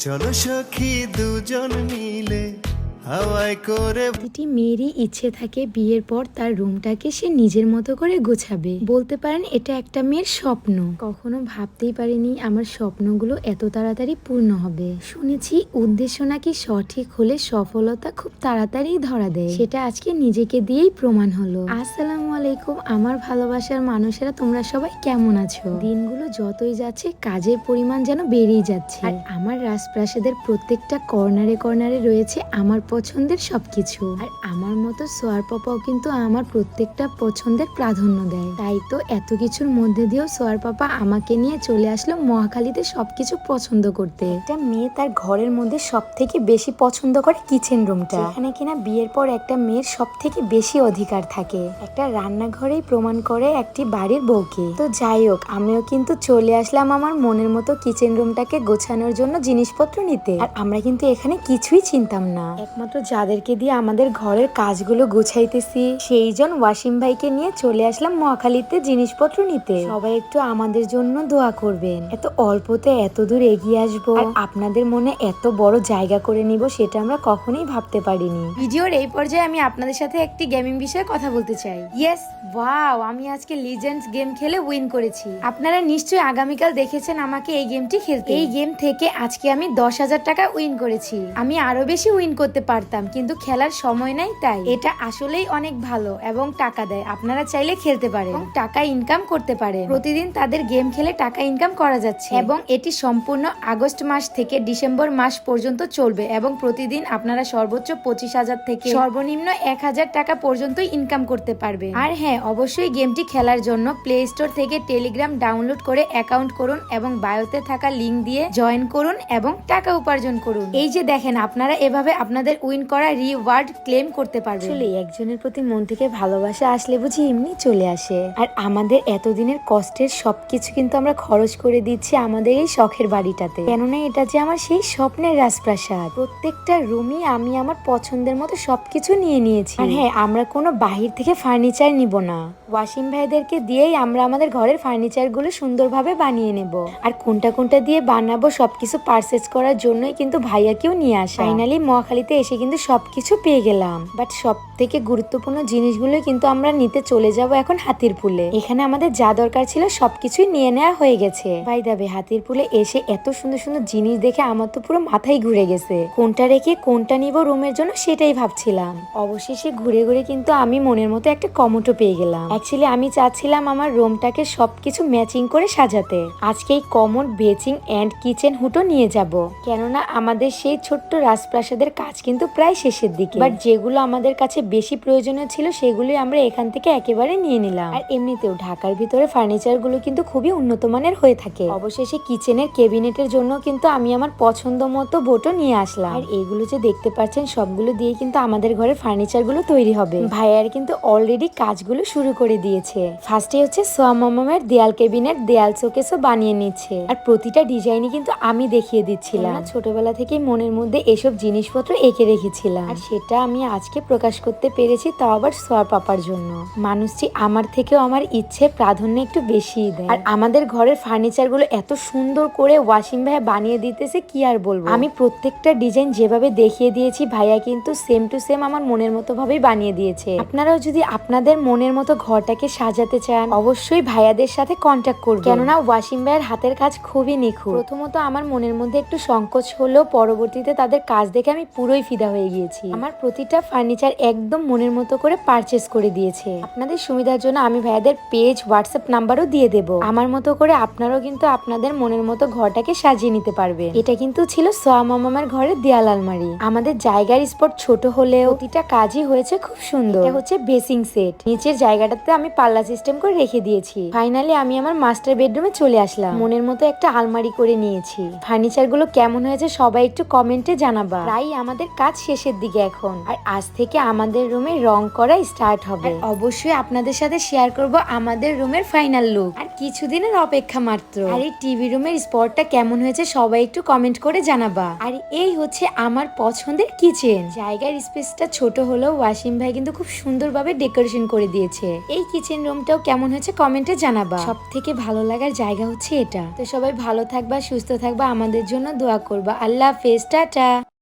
চলো সখী দুজন মিলে হাওয়ায় মেয়েরই ইচ্ছে থাকে বিয়ের পর তার রুমটাকে সে নিজের মতো করে গোছাবে। বলতে পারেন, এটা একটা মেয়ের স্বপ্ন। কখনো ভাবতেই পারিনি আমার স্বপ্নগুলো এত তাড়াতাড়ি পূর্ণ হবে। শুনেছি, উদ্দেশ্য নাকি সঠিক হলে সফলতা খুব তাড়াতাড়ি ধরা দেয়। সেটা আজকে নিজেকে দিয়েই প্রমাণ হলো। আসসালামু আলাইকুম, আমার ভালোবাসার মানুষেরা তোমরা সবাই কেমন আছো? দিনগুলো যতই যাচ্ছে, কাজের পরিমাণ যেন বেড়েই যাচ্ছে। আর আমার রাজপ্রাসাদের প্রত্যেকটা কর্নারে কর্নারে রয়েছে আমার পছন্দের সবকিছু। আর আমার মতো সোয়ার পাপাও কিন্তু আমার প্রত্যেকটা পছন্দের প্রাধান্য দেয়। তাই তো এত কিছুর মধ্যে দিয়েও সোয়ার পাপা আমাকে নিয়ে চলে আসলো মহাখালীতে সবকিছু পছন্দ করতে। একটা মেয়ে তার ঘরের মধ্যে সব থেকে বেশি পছন্দ করে কিচেন রুমটা এখানে কিনা বিয়ের পর একটা মেয়ের সব থেকে বেশি অধিকার থাকে। একটা রান্নাঘরেই প্রমাণ করে একটি বাড়ির বউকে। তো যাই হোক আমিও কিন্তু চলে আসলাম আমার মনের মতো কিচেন রুমটাকে গোছানোর জন্য জিনিসপত্র নিতে। আর আমরা কিন্তু এখানে কিছুই চিনতাম না। একমাত্র যাদেরকে দিয়ে আমাদের ঘরের কাজগুলো গুছাইতেছি সেই জন ওয়াসিম ভাইকে নিয়ে চলে আসলাম মহাখালীতে জিনিসপত্র নিতে। সবাই একটু আমাদের জন্য দোয়া করবেন। এত অল্পতে এত দূর এগিয়ে আসব। আপনাদের মনে এত বড় জায়গা করে নিব সেটা আমরা কখনোই ভাবতে পারিনি। ভিডিওর এই পর্যায়ে আমি আপনাদের সাথে একটি গেমিং বিষয়ে কথা বলতে চাই। ইয়েস, ওয়াও, আমি আজকে লিজেন্ডস গেম খেলে উইন করেছি। আপনারা নিশ্চয়ই আগামীকাল দেখেছেন আমাকে এই গেমটি খেলতে। এই গেম থেকে আজকে আমি দশ হাজার টাকা উইন করেছি। আমি আরও বেশি উইন করতে পারতাম, কিন্তু খেলার সময় নাই তাই। এটা আসলেই অনেক ভালো এবং টাকা দেয়। আপনারা চাইলে খেলতে পারেন টাকা ইনকাম করতে পারেন। প্রতিদিন তাদের গেম খেলে টাকা ইনকাম করা যাচ্ছে। এবং এটি সম্পূর্ণ আগস্ট মাস থেকে ডিসেম্বর মাস পর্যন্ত চলবে এবং প্রতিদিন আপনারা সর্বোচ্চ পঁচিশ হাজার থেকে সর্বনিম্ন এক হাজার টাকা পর্যন্ত ইনকাম করতে পারবে। আর হ্যাঁ অবশ্যই গেমটি খেলার জন্য প্লে স্টোর থেকে টেলিগ্রাম ডাউনলোড করে অ্যাকাউন্ট করুন এবং বায়োতে থাকা লিঙ্ক দিয়ে জয়েন করুন এবং টাকা উপার্জন করুন। এই যে দেখেন, আপনারা এভাবে আপনাদের উইন করা রিওয়ার্ড ক্লেম করতে পারবেন আসলে একজনের প্রতি মন থেকে ভালোবাসা আসলে বুঝি এমনি চলে আসে। আর আমাদের এতদিনের কষ্টের সবকিছু কিন্তু আমরা খরচ করে দিচ্ছি আমাদের এই শখের বাড়িটাতে। কেননা এটা যে আমার সেই স্বপ্নের রাজপ্রাসাদ। প্রত্যেকটা রুমই আমি আমার পছন্দের মতো সবকিছু নিয়ে নিয়েছি। আর হ্যাঁ আমরা কোনো বাহির থেকে ফার্নিচার নিব না। ওয়াসিম ভাইদেরকে দিয়েই আমরা আমাদের ঘরের ফার্নিচারগুলো সুন্দরভাবে বানিয়ে নেব। আর কোনটা কোনটা দিয়ে বানাবো সবকিছু পারচেজ করার জন্যই কিন্তু ভাইয়াকেও নিয়ে আসা। ফাইনালি মহাখালীতে এসে কিন্তু সবকিছু পেয়ে গেলাম। বাট সব থেকে গুরুত্বপূর্ণ জিনিসগুলো কিন্তু আমরা নিতে চলে যাব এখন হাতির পুলে। এখানে আমাদের যা দরকার ছিল সবকিছুই নিয়ে নেওয়া হয়ে গেছে। ভাই দাবে হাতির পুলে এসে এত সুন্দর সুন্দর জিনিস দেখে আমার তো পুরো মাথায় ঘুরে গেছে। কোনটা রেখে কোনটা নিব রুমের জন্য সেটাই ভাবছিলাম। অবশেষে ঘুরে ঘুরে কিন্তু আমি মনের মতো একটা কমোটো পেয়ে গেলাম। অ্যাকচুয়ালি আমি চাচ্ছিলাম আমার রুমটাকে সবকিছু ম্যাচিং করে সাজাতে। আজকে এই কমোড বেচিং অ্যান্ড কিচেন হুটো নিয়ে যাব। কেননা আমাদের সেই ছোট্ট রাজপ্রাসাদের কাজ কিন্তু প্রায় শেষের দিকে। বাট যেগুলো আমাদের কাছে বেশি প্রয়োজনীয় ছিল সেগুলোই আমরা এখান থেকে একেবারে নিয়ে নিলাম। আর এমনিতেও ঢাকার ভিতরে ফার্নিচারগুলো কিন্তু খুবই উন্নত মানের হয়ে থাকে। অবশেষে কিচেনের কেবিনেটের জন্য কিন্তু আমি আমার পছন্দ মতো বোটও নিয়ে আসলাম। আর এইগুলো যে দেখতে পাচ্ছেন সবগুলো দিয়ে কিন্তু আমাদের ঘরের ফার্নিচারগুলো তৈরি হবে। ভাইয়ার কিন্তু অলরেডি কাজগুলো শুরু করে দিয়েছে। ফার্স্টে হচ্ছে সোয়ামামের দেয়াল কেবিনেট দেয়াল শোকেসও বানিয়ে নিচ্ছে। আর প্রতিটা ডিজাইনই কিন্তু আমি দেখিয়ে দিচ্ছিলাম। ছোটবেলা থেকে মনের মধ্যে এসব জিনিসপত্র এঁকে রেখেছিলাম। আর সেটা আমি আজকে প্রকাশ করতে পেরেছি, তাও আবার সোয়ার পাপার জন্য। মানুষটি আমার থেকেও আমার ইচ্ছে প্রাধান্য একটু বেশি দেয়। আর আমাদের ঘরের ফার্নিচারগুলো এত সুন্দর করে ওয়াশিং ভাইয়া বানিয়ে দিতেছে, কি আর বলব? আমি প্রত্যেকটা ডিজাইন যেভাবে দেখিয়ে দিয়েছি, ভাইয়া কিন্তু সেম টু সেম আমার মনের মতো ভাবেই বানিয়ে দিয়েছে। আপনারাও যদি আপনাদের মনের মতো ঘরটাকে সাজাতে চান, অবশ্যই ভাইয়াদের সাথে কন্ট্যাক্ট করবেন। কেননা ওয়াশিং ভাইয়ের হাতের কাজ খুবই নিখুঁত। প্রথমত আমার মনের মধ্যে একটু সংকোচ হলেও পরবর্তীতে তাদের কাজ দেখে আমি পুরোই ফিদা হয়ে গিয়েছি। আমার প্রতিটা ফার্নিচার একদম মনের মতো করে পারচেস করে দিয়েছে। আপনাদের সুবিধার জন্য আমি ভাইয়াদের পেজ হোয়াটসঅ্যাপ নাম্বারও দিয়ে দেব। আমার মতো করে আপনারাও কিন্তু আপনাদের মনের মতো ঘরটাকে সাজিয়ে নিতে পারবে এটা কিন্তু ছিল সোয়া মামার ঘরের দেয়াল আলমারি। আমাদের জায়গার স্পট ছোট হলেও প্রতিটা কাজই হয়েছে খুব সুন্দর। হচ্ছে বেসিং সেট। নিচের জায়গাটাতে আমি পাল্লা সিস্টেম করে রেখে দিয়েছি। ফাইনালি আমি আমার মাস্টার বেডরুমে চলে আসলাম। মনের মতো একটা আলমারি করে নিয়েছি। ফার্নিচারগুলো কেমন হয়েছে সবাই একটু কমেন্টে জানাবা। প্রায় আমাদের কাজ শেষের দিকে এখন। আর আজ থেকে আমাদের রুমে রং করা স্টার্ট হবে। অবশ্যই আপনাদের সাথে শেয়ার করব আমাদের রুমের ফাইনাল লুক আর কিছুদিনের অপেক্ষা মাত্র। আর এই টিভি রুমের স্পটটা কেমন হয়েছে সবাই একটু কমেন্ট করে জানাবা। আর এই হচ্ছে আমার পছন্দের কিচেন জায়গার স্পেসটা ছোট হলেও ওয়াসিম ভাই কিন্তু খুব সুন্দরভাবে ডেকোরেশন করে দিয়েছে। এই কিচেন রুমটাও কেমন হয়েছে কমেন্টে জানাবা। সব থেকে ভালো লাগার জায়গা হচ্ছে এটা। তো সবাই ভালো থাকবা সুস্থ থাকবা আমাদের জন্য দোয়া করবা। আল্লাহ হাফেজ টাটা।